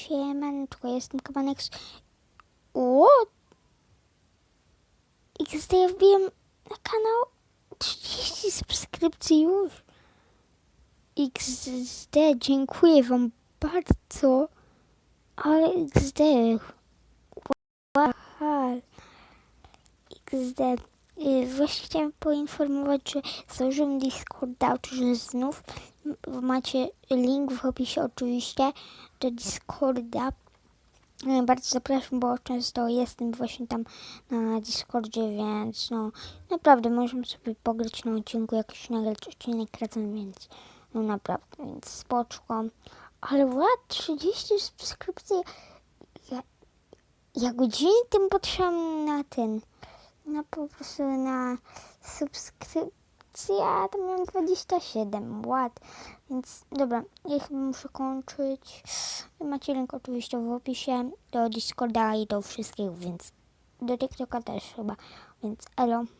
Siemaneczko, jestem Kabanek. O! XD wbiłem na kanał 30 subskrypcji już. XD, dziękuję wam bardzo. Ale XD. Wow. XD. Y, Właśnie chciałem poinformować, że założyłem Discorda, oczywiście znów macie link w opisie oczywiście do Discorda. Y, Bardzo zapraszam, bo często jestem właśnie tam na Discordzie, więc no naprawdę możemy sobie pograć na odcinku, jakiś nagrać odcinek razem, więc no naprawdę, więc spoczko. Ale ład, 30 subskrypcji. Ja, ja godziny tym potrzebam na ten, na po prostu na subskrypcję, a tam miałem 27, ład. Więc dobra, ja chyba muszę kończyć. Macie link oczywiście w opisie do Discorda i do wszystkich, więc do TikToka też chyba. Więc elo.